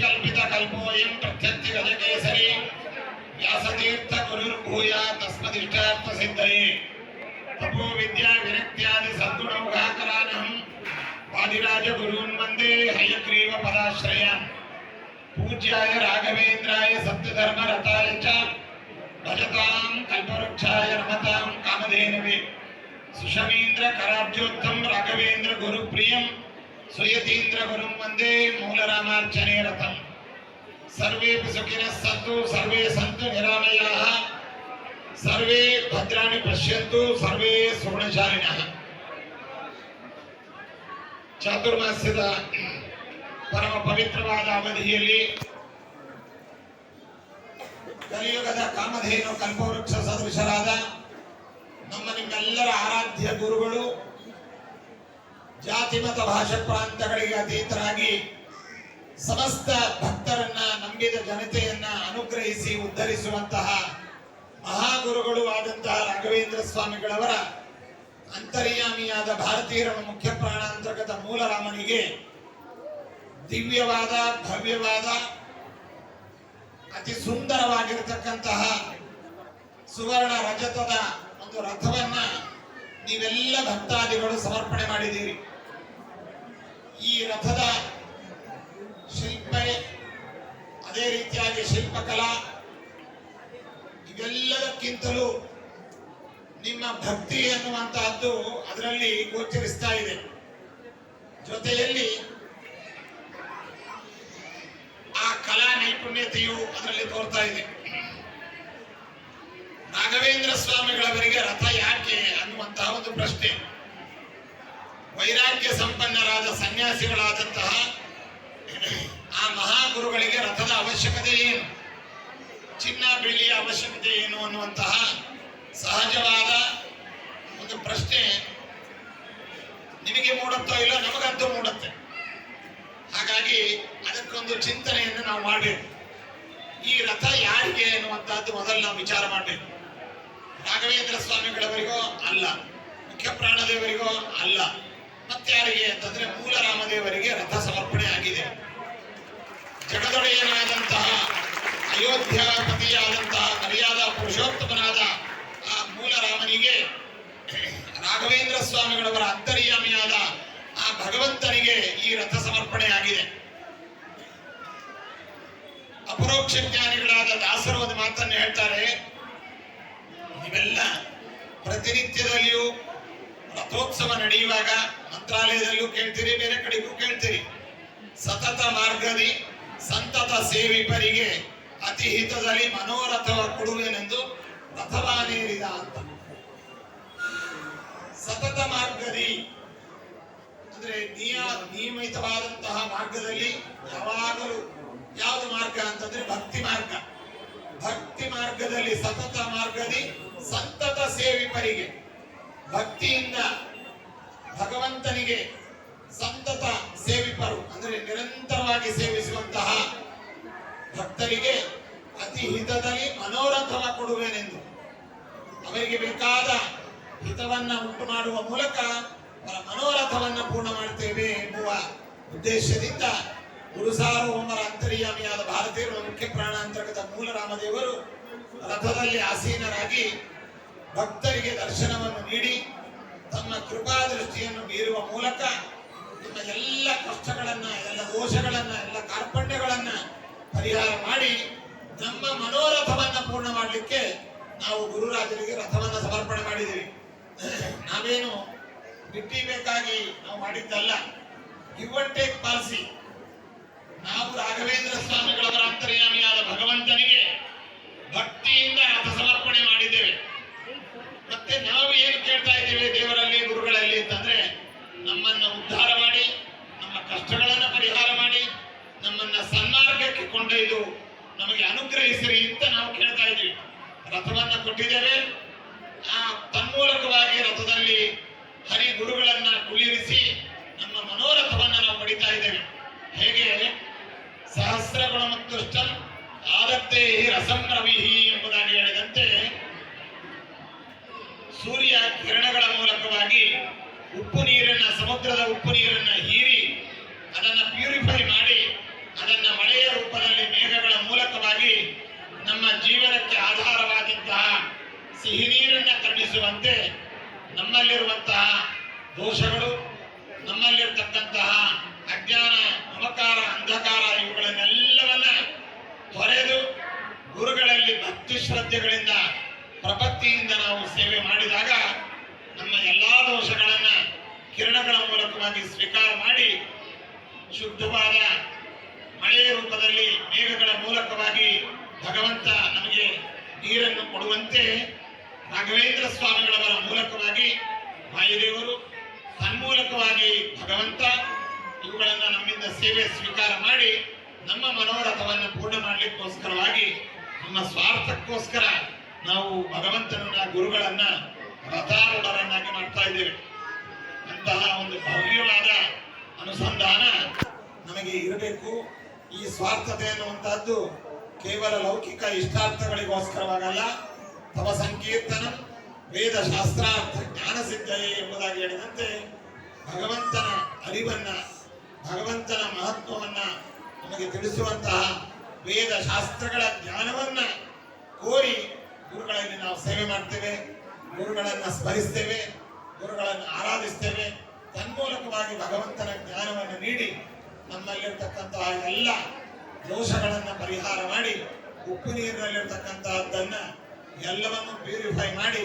శ్రీకల్పిత కల్పోయం ప్రత్యర్థి గజకేసరి వ్యాసతీర్థ గురుర్ భూయా తస్మదిష్టార్థ సిద్ధయే తపో విద్యా విరక్త్యాది సద్గుణౌఘాకరానం వాదిరాజ గురున్ వందే హయగ్రీవ పరాశ్రయాన్ పూజ్యాయ రాఘవేంద్రాయ సత్యధర్మ రథాయ చ భజతాం కల్పవృక్షాయ రమతాం కామధేనవే సుషమీంద్ర కరాబ్జోత్తం రాఘవేంద్ర గురు ప్రియం गुरुं वन्दे मूलरामार्चने रतम् सर्वेऽपि सुखिनः सन्तु सर्वे सन्तु निरामयाः ಸರ್ವೇ ಭದ್ರಾಣಿ ಪಶ್ಯಂತು ಸರ್ವೇ ಸುಗುಣಶಾಲಿನಃ ಚಾತುರ್ಮಾಸ್ಯದ ಪರಮ ಪವಿತ್ರವಾದ ಅವಧಿಯಲ್ಲಿ ಕಲಿಯುಗದ ಕಾಮಧೇನು ಕಲ್ಪವೃಕ್ಷ ಸದೃಶರಾದ ನಮ್ಮ ನಿಮ್ಮೆಲ್ಲರ ಆರಾಧ್ಯ ಗುರುಗಳು ಜಾತಿ ಮತ ಭಾಷಾ ಪ್ರಾಂತಗಳಿಗೆ ಅತೀತರಾಗಿ ಸಮಸ್ತ ಭಕ್ತರನ್ನ, ನಂಬಿದ ಜನತೆಯನ್ನ ಅನುಗ್ರಹಿಸಿ ಉದ್ಧರಿಸುವಂತಹ ಮಹಾಗುರುಗಳು ಆದಂತಹ ರಾಘವೇಂದ್ರ ಸ್ವಾಮಿಗಳವರ ಅಂತರ್ಯಾಮಿಯಾದ ಭಾರತೀಯರ ಮುಖ್ಯ ಮೂಲ ಮೂಲರಾಮನಿಗೆ ದಿವ್ಯವಾದ, ಭವ್ಯವಾದ, ಅತಿ ಸುಂದರವಾಗಿರತಕ್ಕಂತಹ ಸುವರ್ಣ ರಜತದ ಒಂದು ರಥವನ್ನ ನೀವೆಲ್ಲ ಭಕ್ತಾದಿಗಳು ಸಮರ್ಪಣೆ ಮಾಡಿದ್ದೀರಿ. ಈ ರಥದ ಶಿಲ್ಪ ಅದೇ ರೀತಿಯಾಗಿ ಶಿಲ್ಪಕಲಾ. ಇವೆಲ್ಲದಕ್ಕಿಂತಲೂ ನಿಮ್ಮ ಭಕ್ತಿ ಎನ್ನುವಂತಹದ್ದು ಅದರಲ್ಲಿ ಗೋಚರಿಸ್ತಾ ಇದೆ. ಜೊತೆಯಲ್ಲಿ ಆ ಕಲಾ ನೈಪುಣ್ಯತೆಯು ಅದರಲ್ಲಿ ತೋರ್ತಾ ಇದೆ. ರಾಘವೇಂದ್ರ ಸ್ವಾಮಿಗಳವರಿಗೆ ರಥ ಯಾಕೆ ಅನ್ನುವಂತಹ ಒಂದು ಪ್ರಶ್ನೆ. ವೈರಾಗ್ಯ ಸಂಪನ್ನರಾದ ಸನ್ಯಾಸಿಗಳಾದಂತಹ ಆ ಮಹಾಗುರುಗಳಿಗೆ ರಥದ ಅವಶ್ಯಕತೆ ಏನು? ಚಿನ್ನ, ಬೆಳ್ಳಿಯ ಅವಶ್ಯಕತೆ ಏನು ಅನ್ನುವಂತಹ ಸಹಜವಾದ ಒಂದು ಪ್ರಶ್ನೆ ನಿಮಗೆ ಮೂಡುತ್ತೋ ಇಲ್ಲ ನಮಗಂತೂ ಮೂಡುತ್ತೆ. ಹಾಗಾಗಿ ಅದಕ್ಕೊಂದು ಚಿಂತನೆಯನ್ನು ನಾವು ಮಾಡಬೇಕು. ಈ ರಥ ಯಾರಿಗೆ ಅನ್ನುವಂತಹದ್ದು ಮೊದಲು ನಾವು ವಿಚಾರ ಮಾಡಬೇಕು. ರಾಘವೇಂದ್ರ ಸ್ವಾಮಿಗಳವರಿಗೋ ಅಲ್ಲ ಮುಖ್ಯ ಪ್ರಾಣದೇವರಿಗೋ ಅಲ್ಲ. ಮತ್ತಾರಿಗೆ ಅಂತಂದ್ರೆ ಮೂಲ ರಾಮದೇವರಿಗೆ ರಥ ಸಮರ್ಪಣೆ ಆಗಿದೆ ಜಗದೊಡೆಯನಾದಂತಹ ಅಯೋಧ್ಯಾಪತಿಯಾದಂತಹ ಮರ್ಯಾದ ಪುರುಷೋತ್ತಮನಾದ ಆ ಮೂಲ ರಾಮನಿಗೆ ರಾಘವೇಂದ್ರ ಸ್ವಾಮಿಗಳವರ ಅಂತರ್ಯಾಮಿಯಾದ ಆ ಭಗವಂತನಿಗೆ ಈ ರಥ ಸಮರ್ಪಣೆ ಆಗಿದೆ. ಅಪರೋಕ್ಷ ಜ್ಞಾನಿಗಳಾದ ದಾಸರು ಒಂದು ಮಾತನ್ನು ಹೇಳ್ತಾರೆ. ನೀವೆಲ್ಲ ಪ್ರತಿನಿತ್ಯದಲ್ಲಿಯೂ ರಥೋತ್ಸವ ನಡೆಯುವಾಗ ಮಂತ್ರಾಲಯದಲ್ಲೂ ಕೇಳ್ತೀರಿ, ಬೇರೆ ಕಡೆಗೂ ಕೇಳ್ತೀರಿ. ಸತತ ಮಾರ್ಗದಿ, ಸಂತತ ಸೇವಿಪರಿಗೆ ಅತಿ ಹಿತದಲ್ಲಿ ಮನೋರಥವ ಕೊಡುವೆನೆಂದು ರಥವಾನೇರಿದ ಅಂತ. ಸತತ ಮಾರ್ಗದಿ, ಅಂದ್ರೆ ನಿಯ, ನಿಯಮಿತವಾದಂತಹ ಮಾರ್ಗದಲ್ಲಿ ಯಾವಾಗಲೂ ಯಾವುದು ಮಾರ್ಗ ಅಂತಂದ್ರೆ ಭಕ್ತಿ ಮಾರ್ಗ. ಭಕ್ತಿ ಮಾರ್ಗದಲ್ಲಿ ಸತತ ಮಾರ್ಗದಿ, ಸಂತತ ಸೇವಿಪರಿಗೆ ಭಕ್ತಿಯಿಂದ ಭಗವಂತನಿಗೆ ಸಂತತ ಸೇವಿಪರು, ಅಂದರೆ ನಿರಂತರವಾಗಿ ಸೇವಿಸುವಂತಹ ಭಕ್ತರಿಗೆ ಅತಿ ಹಿತದಲ್ಲಿ ಮನೋರಥವ ಕೊಡುವೆನೆಂದು. ಅವರಿಗೆ ಬೇಕಾದ ಹಿತವನ್ನ ಉಂಟು ಮಾಡುವ ಮೂಲಕ ಅವರ ಮನೋರಥವನ್ನು ಪೂರ್ಣ ಮಾಡುತ್ತೇವೆ ಎನ್ನುವ ಉದ್ದೇಶದಿಂದ ಗುರುಸಾರ್ವಭೌಮರ ಅಂತರ್ಯಾಮಿಯಾದ ಭಾರತೀಯರ ಮುಖ್ಯ ಪ್ರಾಣಾಂತರ್ಗತ ಮೂಲ ರಾಮದೇವರು ರಥದಲ್ಲಿ ಆಸೀನರಾಗಿ ಭಕ್ತರಿಗೆ ದರ್ಶನವನ್ನು ನೀಡಿ ತಮ್ಮ ಕೃಪಾ ದೃಷ್ಟಿಯನ್ನು ಬೀರುವ ಮೂಲಕ ನಿಮ್ಮ ಎಲ್ಲ ಕಷ್ಟಗಳನ್ನ, ಎಲ್ಲ ದೋಷಗಳನ್ನ, ಎಲ್ಲ ಕಾರ್ಪಣ್ಯಗಳನ್ನ ಪರಿಹಾರ ಮಾಡಿ ನಮ್ಮ ಮನೋರಥವನ್ನ ಪೂರ್ಣ ಮಾಡಲಿಕ್ಕೆ ನಾವು ಗುರುರಾಜರಿಗೆ ರಥವನ್ನ ಸಮರ್ಪಣೆ ಮಾಡಿದ್ದೀವಿ. ನಾವೇನು ಬಿಟ್ಟಿಬೇಕಾಗಿ ನಾವು ಮಾಡಿದ್ದಲ್ಲ. Give and policy. ನಾವು ರಾಘವೇಂದ್ರ ಸ್ವಾಮಿಗಳವರ ಅಂತರ್ಯಾಮಿಯಾದ ಭಗವಂತನಿಗೆ ಭಕ್ತಿಯಿಂದ ರಥ ಸಮರ್ಪಣೆ ಮಾಡಿದ್ದೇವೆ ಮತ್ತೆ ನಾವು ಏನು ಕೇಳ್ತಾ ಇದ್ದೇವೆ ದೇವರಲ್ಲಿ ಗುರುಗಳಲ್ಲಿ ಅಂತಂದ್ರೆ ನಮ್ಮನ್ನ ಉದ್ಧಾರ ಮಾಡಿ ನಮ್ಮ ಕಷ್ಟಗಳನ್ನ ಪರಿಹಾರ ಮಾಡಿ ನಮ್ಮನ್ನ ಸನ್ಮಾರ್ಗಕ್ಕೆ ಕೊಂಡೊಯ್ದು ನಮಗೆ ಅನುಗ್ರಹಿಸಿರಿ ಅಂತ ನಾವು ಕೇಳ್ತಾ ಇದ್ದೀವಿ ರಥವನ್ನ ಕೊಟ್ಟಿದ್ದೇವೆ ಆ ತನ್ಮೂಲಕವಾಗಿ ರಥದಲ್ಲಿ ಹರಿ ಗುರುಗಳನ್ನ ಕುಳ್ಳಿರಿಸಿ ನಮ್ಮ ಮನೋರಥವನ್ನ ನಾವು ಪಡಿತಾ ಇದ್ದೇವೆ ಹೇಗೆ ಸಹಸ್ರ ಗುಣಮತ್ತುಷ್ಟ ಆದತ್ತೇ ರಸಂ ರವಿಹಿ ಎಂಬುದಾಗಿ ಹೇಳಿದಂತೆ ಸೂರ್ಯ ಕಿರಣಗಳ ಮೂಲಕವಾಗಿ ಉಪ್ಪು ನೀರನ್ನ ಸಮುದ್ರದ ಉಪ್ಪು ನೀರನ್ನ ಹೀರಿ ಅದನ್ನ ಪ್ಯೂರಿಫೈ ಮಾಡಿ ಅದನ್ನ ಮಳೆಯ ರೂಪದಲ್ಲಿ ಮೇಘಗಳ ಮೂಲಕವಾಗಿ ನಮ್ಮ ಜೀವನಕ್ಕೆ ಆಧಾರವಾದಂತಹ ಸಿಹಿ ನೀರನ್ನ ಕರುಣಿಸುವಂತೆ ನಮ್ಮಲ್ಲಿರುವಂತಹ ದೋಷಗಳು, ನಮ್ಮಲ್ಲಿರ್ತಕ್ಕಂತಹ ಅಜ್ಞಾನ ಅಮಕಾರ ಅಂಧಕಾರ ಇವುಗಳನ್ನೆಲ್ಲವನ್ನ ತೊರೆದು ಗುರುಗಳಲ್ಲಿ ಭಕ್ತಿ ಶ್ರದ್ಧೆಗಳಿಂದ ಪ್ರಪತ್ತಿಯಿಂದ ನಾವು ಸೇವೆ ಮಾಡಿದಾಗ ನಮ್ಮ ಎಲ್ಲಾ ದೋಷಗಳನ್ನ ಕಿರಣಗಳ ಮೂಲಕವಾಗಿ ಸ್ವೀಕಾರ ಮಾಡಿ ಶುದ್ಧವಾದ ಮಳೆಯ ರೂಪದಲ್ಲಿ ಮೇಘಗಳ ಮೂಲಕವಾಗಿ ಭಗವಂತ ನಮಗೆ ನೀರನ್ನು ಕೊಡುವಂತೆ ರಾಘವೇಂದ್ರ ಸ್ವಾಮಿಗಳವರ ಮೂಲಕವಾಗಿ ವಾಯುದೇವರು, ತನ್ಮೂಲಕವಾಗಿ ಭಗವಂತ ಇವುಗಳನ್ನು ನಮ್ಮಿಂದ ಸೇವೆ ಸ್ವೀಕಾರ ಮಾಡಿ ನಮ್ಮ ಮನೋರಥವನ್ನು ಪೂರ್ಣ ಮಾಡಲಿಕ್ಕೋಸ್ಕರವಾಗಿ ನಮ್ಮ ಸ್ವಾರ್ಥಕ್ಕೋಸ್ಕರ ನಾವು ಭಗವಂತನನ್ನ, ಗುರುಗಳನ್ನ, ರಥಾರೂಢರನ್ನಾಗಿ ಮಾಡ್ತಾ ಇದ್ದೇವೆ. ಅಂತಹ ಒಂದು ಭವ್ಯವಾದ ಅನುಸಂಧಾನ ನಮಗೆ ಇರಬೇಕು. ಈ ಸ್ವಾರ್ಥತೆ ಅನ್ನುವಂತಹದ್ದು ಕೇವಲ ಲೌಕಿಕ ಇಷ್ಟಾರ್ಥಗಳಿಗೋಸ್ಕರವಾಗಲ್ಲ, ತವ ಸಂಕೀರ್ತನ, ವೇದ ಶಾಸ್ತ್ರಾರ್ಥ ಜ್ಞಾನ ಸಿದ್ಧಯೇ ಎಂಬುದಾಗಿ ಹೇಳಿದಂತೆ ಭಗವಂತನ ಅರಿವನ್ನ, ಭಗವಂತನ ಮಹತ್ವವನ್ನ ನಮಗೆ ತಿಳಿಸುವಂತಹ ವೇದ ಶಾಸ್ತ್ರಗಳ ಜ್ಞಾನವನ್ನ ಕೋರಿ ಗುರುಗಳಲ್ಲಿ ನಾವು ಸೇವೆ ಮಾಡ್ತೇವೆ, ಗುರುಗಳನ್ನ ಸ್ಮರಿಸ್ತೇವೆ, ಗುರುಗಳನ್ನು ಆರಾಧಿಸ್ತೇವೆ. ತನ್ಮೂಲಕವಾಗಿ ಭಗವಂತನ ಜ್ಞಾನವನ್ನು ನೀಡಿ ನಮ್ಮಲ್ಲಿರ್ತಕ್ಕಂತಹ ಎಲ್ಲ ದೋಷಗಳನ್ನ ಪರಿಹಾರ ಮಾಡಿ ಉಪ್ಪು ನೀರಿನಲ್ಲಿರ್ತಕ್ಕಂತಹದ್ದನ್ನ ಎಲ್ಲವನ್ನು ಪ್ಯೂರಿಫೈ ಮಾಡಿ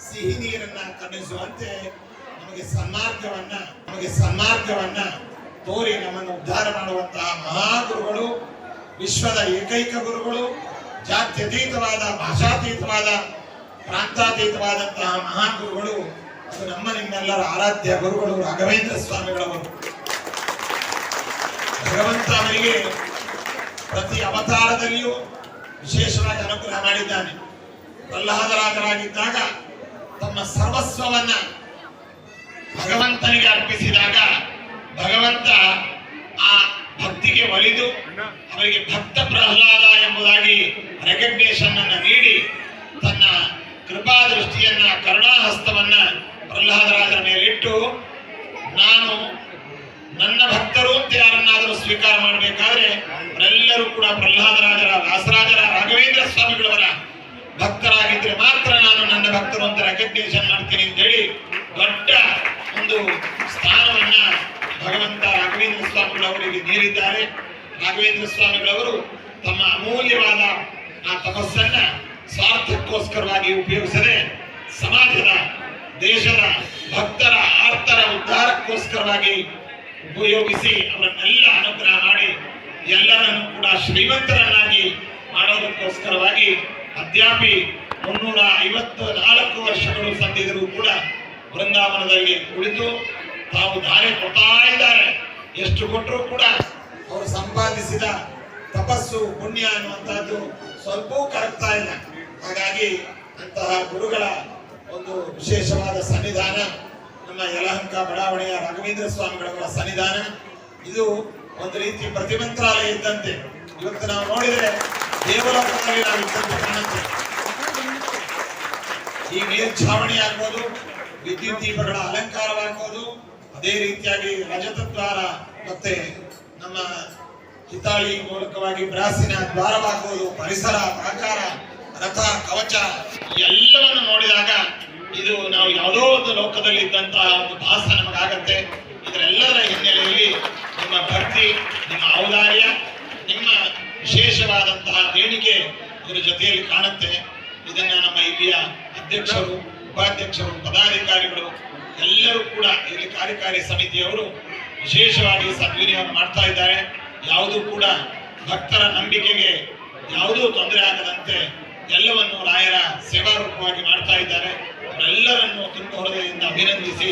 ಸಿಹಿ ನೀರನ್ನ ಕಣಿಸುವಂತೆ ನಮಗೆ ಸನ್ಮಾರ್ಗವನ್ನ ನಮಗೆ ಸನ್ಮಾರ್ಗವನ್ನ ತೋರಿ ನಮ್ಮನ್ನು ಉದ್ಧಾರ ಮಾಡುವಂತಹ ಮಹಾಗುರುಗಳು, ವಿಶ್ವದ ಏಕೈಕ ಗುರುಗಳು, ಜಾತ್ಯತೀತವಾದ, ಭಾಷಾತೀತವಾದ, ಪ್ರಾಂತಾತೀತವಾದಂತಹ ಮಹಾಗುರುಗಳು ಅದು ನಮ್ಮ ನಿಮ್ಮೆಲ್ಲರ ಆರಾಧ್ಯ ಗುರುಗಳು ರಾಘವೇಂದ್ರ ಸ್ವಾಮಿಗಳವರು. ಭಗವಂತ ಅವರಿಗೆ ಪ್ರತಿ ಅವತಾರದಲ್ಲಿಯೂ ವಿಶೇಷವಾಗಿ ಅನುಗ್ರಹ ಮಾಡಿದ್ದಾನೆ. ಪ್ರಹ್ಲಾದರಾಜರಾಗಿದ್ದಾಗ ತಮ್ಮ ಸರ್ವಸ್ವವನ್ನ ಭಗವಂತನಿಗೆ ಅರ್ಪಿಸಿದಾಗ ಭಗವಂತ ಆ ಭಕ್ತಿಗೆ ಒಲಿದು ಅವರಿಗೆ ಭಕ್ತ ಪ್ರಹ್ಲಾದ ಎಂಬುದಾಗಿ ರೆಕಗ್ನೇಷನ್ ಅನ್ನ ನೀಡಿ ತನ್ನ ಕೃಪಾ ದೃಷ್ಟಿಯನ್ನ ಕರುಣಾಹಸ್ತವನ್ನ ಪ್ರಹ್ಲಾದರಾಜರ ಮೇಲಿಟ್ಟು ನಾನು ನನ್ನ ಭಕ್ತರು ಅಂತ ಯಾರನ್ನಾದರೂ ಸ್ವೀಕಾರ ಮಾಡಬೇಕಾದ್ರೆ ಅವರೆಲ್ಲರೂ ಕೂಡ ಪ್ರಹ್ಲಾದರಾಜರ ವ್ಯಾಸರಾಜರ ರಾಘವೇಂದ್ರ ಸ್ವಾಮಿಗಳವರ ಭಕ್ತರಾಗಿದ್ರೆ ಮಾತ್ರ ನಾನು ನನ್ನ ಭಕ್ತರು ಅಂತ ರೆಕಗ್ನೇಷನ್ ಮಾಡ್ತೀನಿ ಅಂತ ಹೇಳಿ ದೊಡ್ಡ ಒಂದು ಸ್ಥಾನವನ್ನ ಭಗವಂತ ರಾಘವೇಂದ್ರ ಸ್ವಾಮಿಗಳವರಿಗೆ ನೀಡಿದ್ದಾರೆ. ರಾಘವೇಂದ್ರ ಸ್ವಾಮಿಗಳವರು ತಮ್ಮ ಅಮೂಲ್ಯವಾದ ಆ ತಪಸ್ಸನ್ನ ಸ್ವಾರ್ಥಕ್ಕೋಸ್ಕರವಾಗಿ ಉಪಯೋಗಿಸದೆ ಸಮಾಜದ, ದೇಶದ ಭಕ್ತರ ಆರ್ತರ ಉದ್ಧಾರಕ್ಕೋಸ್ಕರವಾಗಿ ಉಪಯೋಗಿಸಿ ಅವರನ್ನೆಲ್ಲ ಅನುಗ್ರಹ ಮಾಡಿ ಎಲ್ಲರನ್ನು ಕೂಡ ಶ್ರೀಮಂತರನ್ನಾಗಿ ಮಾಡೋದಕ್ಕೋಸ್ಕರವಾಗಿ ಅದ್ಯಾಪಿ ಮುನ್ನೂರ ಐವತ್ತು ನಾಲ್ಕು ವರ್ಷಗಳು ಸಂದಿದ್ರು ಕೂಡ ಬೃಂದಾವನದಲ್ಲಿ ಕುಳಿತು ತಾವು ಧಾರೆ ಕೊಡ್ತಾ ಇದ್ದಾರೆ. ಎಷ್ಟು ಕೊಟ್ಟರು ಕೂಡ ಅವರು ಸಂಪಾದಿಸಿದ ತಪಸ್ಸು, ಪುಣ್ಯ ಅನ್ನುವಂಥದ್ದು ಸ್ವಲ್ಪವೂ ಕರಗ್ತಾ ಇಲ್ಲ. ಹಾಗಾಗಿ ಅಂತಹ ಗುರುಗಳ ಒಂದು ವಿಶೇಷವಾದ ಸನ್ನಿಧಾನ, ನಮ್ಮ ಯಲಹಂಕ ಬಡಾವಣೆಯ ರಾಘವೇಂದ್ರ ಸ್ವಾಮಿಗಳವರ ಸನ್ನಿಧಾನ, ಇದು ಒಂದು ರೀತಿ ಪ್ರತಿಮಂತ್ರಾಲಯ ಇದ್ದಂತೆ. ಇವತ್ತು ನಾವು ನೋಡಿದರೆ ದೇವರ ನಾವು ಇದ್ದಂತೆ ಕಾಣುತ್ತೆ. ಈ ಮೇಲ್ಛಾವಣಿ ಆಗ್ಬೋದು, ವಿದ್ಯುತ್ ದೀಪಗಳ ಅಲಂಕಾರವಾಗ್ಬೋದು, ಅದೇ ರೀತಿಯಾಗಿ ರಜತ ದ್ವಾರ ಮತ್ತೆ ನಮ್ಮ ಹಿತಾಳಿ ಮೂಲಕವಾಗಿ ಬ್ರಾಸಿನ ದ್ವಾರವಾಗುವುದು ಪರಿಸರ ಪ್ರಾಕಾರ ರಥ, ಕವಚ, ಎಲ್ಲವನ್ನು ನೋಡಿದಾಗ ಇದು ನಾವು ಯಾವುದೋ ಒಂದು ಲೋಕದಲ್ಲಿ ಇದ್ದಂತಹ ಒಂದು ಭಾಸ ನಮಗಾಗತ್ತೆ. ಇದರೆಲ್ಲರ ಹಿನ್ನೆಲೆಯಲ್ಲಿ ನಿಮ್ಮ ಭಕ್ತಿ, ನಿಮ್ಮ ಔದಾರ್ಯ, ನಿಮ್ಮ ವಿಶೇಷವಾದಂತಹ ದೇಣಿಗೆ ಇದರ ಜೊತೆಯಲ್ಲಿ ಕಾಣುತ್ತೆ. ಇದನ್ನ ನಮ್ಮ ಇಲ್ಲಿಯ ಅಧ್ಯಕ್ಷರು, ಉಪಾಧ್ಯಕ್ಷರು, ಪದಾಧಿಕಾರಿಗಳು ಎಲ್ಲರೂ ಕೂಡ ಇಲ್ಲಿ ಕಾರ್ಯಕಾರಿ ಸಮಿತಿಯವರು ವಿಶೇಷವಾಗಿ ಸದ್ವಿನಿಯೋಗ ಮಾಡ್ತಾ ಇದ್ದಾರೆ. ಯಾವುದೂ ಕೂಡ ಭಕ್ತರ ನಂಬಿಕೆಗೆ ಯಾವುದೂ ತೊಂದರೆ ಆಗದಂತೆ ಎಲ್ಲವನ್ನು ರಾಯರ ಸೇವಾ ರೂಪವಾಗಿ ಮಾಡ್ತಾ ಇದ್ದಾರೆ. ಅವರೆಲ್ಲರನ್ನು ತುಂಬ ಹೃದಯದಿಂದ ಅಭಿನಂದಿಸಿ,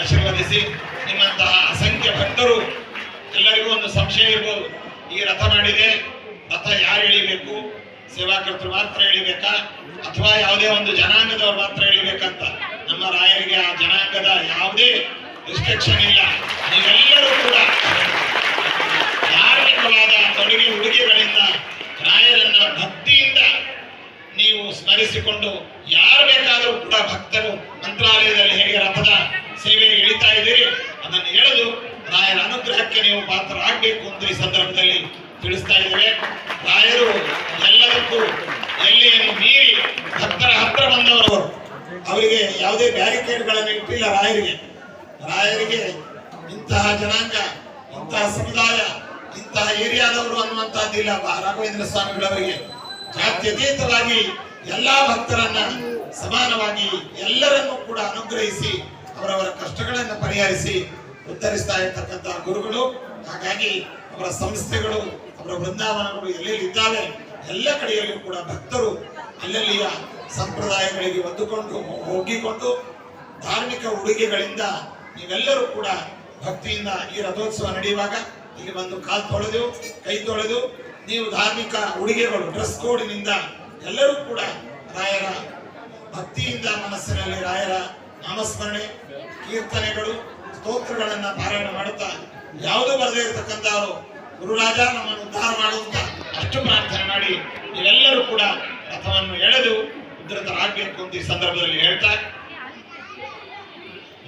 ಆಶೀರ್ವದಿಸಿ, ನಿಮ್ಮಂತಹ ಅಸಂಖ್ಯ ಭಕ್ತರು ಎಲ್ಲರಿಗೂ ಒಂದು ಸಂಶಯ ಇರ್ಬೋದು. ಈ ರಥ ಮಾಡಿದೆ ರಥ ಯಾರು ಇಳಿಬೇಕು ಸೇವಾಕರ್ತರು ಮಾತ್ರ ಇಳಿಬೇಕಾ ಅಥವಾ ಯಾವುದೇ ಒಂದು ಜನಾಂಗದವರು ಮಾತ್ರ ಇಳಿಬೇಕಂತ ನಮ್ಮ ರಾಯರಿಗೆ ಆ ಜನಾಂಗದ ಯಾವುದೇ ರಿಸ್ಟ್ರಿಕ್ಷನ್ ಇಲ್ಲ. ನೀವೆಲ್ಲರೂ ಕೂಡ ಧಾರ್ಮಿಕವಾದ ತೊಡುಗೆ ಉಡುಗೆಗಳಿಂದ ರಾಯರನ್ನ ಭಕ್ತಿಯಿಂದ ನೀವು ಸ್ಮರಿಸಿಕೊಂಡು ಯಾರು ಬೇಕಾದರೂ ಕೂಡ ಭಕ್ತರು ಮಂತ್ರಾಲಯದಲ್ಲಿ ಹೇಗೆ ರಥದ ಸೇವೆ ಇಳಿತಾ ಇದ್ದೀರಿ, ಅದನ್ನು ಎಳೆದು ರಾಯರ ಅನುಗ್ರಹಕ್ಕೆ ನೀವು ಪಾತ್ರರಾಗಬೇಕು ಅಂತ ಈ ಸಂದರ್ಭದಲ್ಲಿ ತಿಳಿಸ್ತಾ ಇದ್ದೇವೆ. ರಾಯರು ಎಲ್ಲದಕ್ಕೂ ಎಲ್ಲಿ ಮೀರಿ ಹತ್ತರ ಹತ್ರ ಬಂದವರು ಅವರಿಗೆ ಯಾವುದೇ ಬ್ಯಾರಿಕೇಡ್ಗಳನ್ನು ಇಟ್ಟಿಲ್ಲ ರಾಯರಿಗೆ. ರಾಯರಿಗೆ ಇಂತಹ ಜನಾಂಗ, ಇಂತಹ ಸಮುದಾಯ, ಇಂತಹ ಏರಿಯಾದವರು ಅನ್ನುವಂತಹದ್ದಿಲ್ಲ ರಾಘವೇಂದ್ರ ಸ್ವಾಮಿಗಳವರಿಗೆ ಜಾತ್ಯತೀತವಾಗಿ ಎಲ್ಲಾ ಭಕ್ತರನ್ನ ಸಮಾನವಾಗಿ ಎಲ್ಲರನ್ನೂ ಕೂಡ ಅನುಗ್ರಹಿಸಿ, ಅವರವರ ಕಷ್ಟಗಳನ್ನು ಪರಿಹರಿಸಿ ಉತ್ತರಿಸ್ತಾ ಇರ್ತಕ್ಕಂತಹ ಗುರುಗಳು, ಹಾಗಾಗಿ ಅವರ ಸಂಸ್ಥೆಗಳು, ಅವರ ವೃಂದಾವನಗಳು ಎಲ್ಲೆಲ್ಲಿ ಇದ್ದಾವೆ ಎಲ್ಲ ಕಡೆಯಲ್ಲೂ ಕೂಡ ಭಕ್ತರು ಅಲ್ಲಲ್ಲಿಯ ಸಂಪ್ರದಾಯಗಳಿಗೆ ಒದ್ದುಕೊಂಡು ಹೋಗಿಕೊಂಡು ಧಾರ್ಮಿಕ ಉಡುಗೆಗಳಿಂದ ನೀವೆಲ್ಲರೂ ಕೂಡ ಭಕ್ತಿಯಿಂದ ಈ ರಥೋತ್ಸವ ನಡೆಯುವಾಗ ಇಲ್ಲಿ ಬಂದು ಕಾಲು ತೊಳೆದು, ಕೈ ತೊಳೆದು, ನೀವು ಧಾರ್ಮಿಕ ಉಡುಗೆಗಳು ಡ್ರೆಸ್ ಕೋಡಿನಿಂದ ಎಲ್ಲರೂ ಕೂಡ ರಾಯರ ಭಕ್ತಿಯಿಂದ ಮನಸ್ಸಿನಲ್ಲಿ ರಾಯರ ನಾಮಸ್ಮರಣೆ, ಕೀರ್ತನೆಗಳು ಸ್ತೋತ್ರಗಳನ್ನ ಪಾರಾಯಣ ಮಾಡುತ್ತಾ ಯಾವುದೂ ಬರದೇ ಇರತಕ್ಕಂಥವರು ಗುರುರಾಜ ನಮ್ಮನ್ನು ಉದ್ಧಾರ ಮಾಡುವಂತ ಅಷ್ಟು ಪ್ರಾರ್ಥನೆ ಮಾಡಿ ನೀವೆಲ್ಲರೂ ಕೂಡ ರಥವನ್ನು ಎಳೆದು ಉದ್ಧತರಾಗಬೇಕು ಅಂತ ಈ ಸಂದರ್ಭದಲ್ಲಿ ಹೇಳ್ತಾ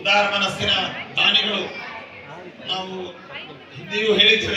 ಉದಾರ ಮನಸ್ಸಿನ ದಾನಿಗಳು ನಾವು ಹಿಂದೆಯೂ ಹೇಳಿದ್ದೇವೆ.